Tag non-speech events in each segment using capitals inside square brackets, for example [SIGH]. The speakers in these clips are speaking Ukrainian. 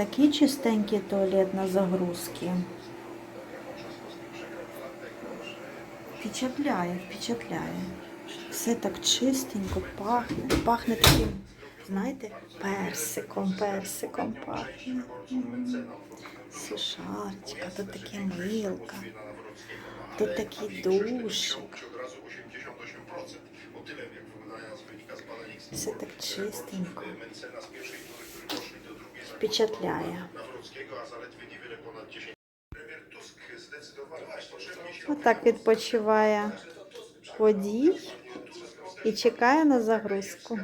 Друзі, такий чистенький туалет на загрузки. Впечатляє, впечатляє. Все так чистенько пахне. Пахне таким, знаєте, персиком, персиком пахне. Сушарочка, тут таке милка. Тут такий душик. Все так чистенько. Впечатляє. Отак відпочиває водій і чекає на загрузку.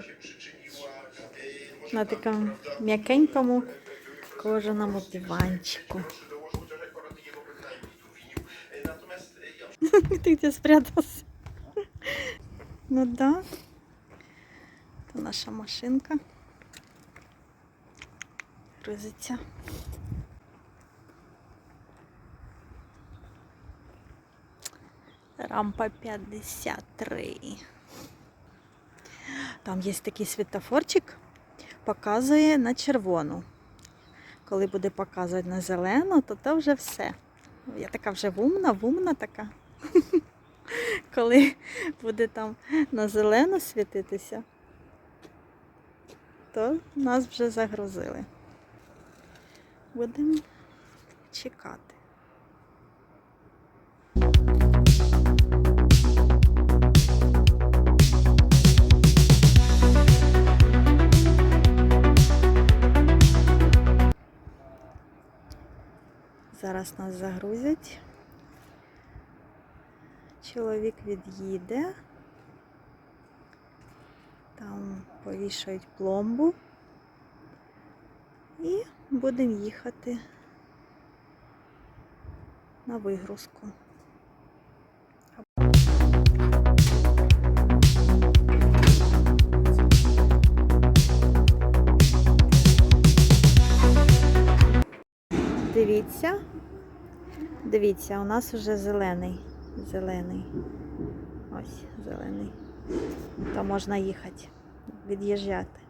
На такому м'якенькому кожаному диванчику. Ты где спрятался? Ну да. Это наша машинка. Грузиться. Рампа 53. Там є такий світофорчик, показує на червону. Коли буде показувати на зелену, то то вже все. Я така вже вумна, вумна така. [LAUGHS] Коли буде там на зелену світитися, то нас вже загрузили. Будемо чекати. Зараз нас загрузять. Чоловік від'їде. Там повішають пломбу. Будемо їхати на вигрузку. Дивіться, дивіться, у нас вже зелений. Зелений. Ось зелений. То можна їхати, від'їжджати.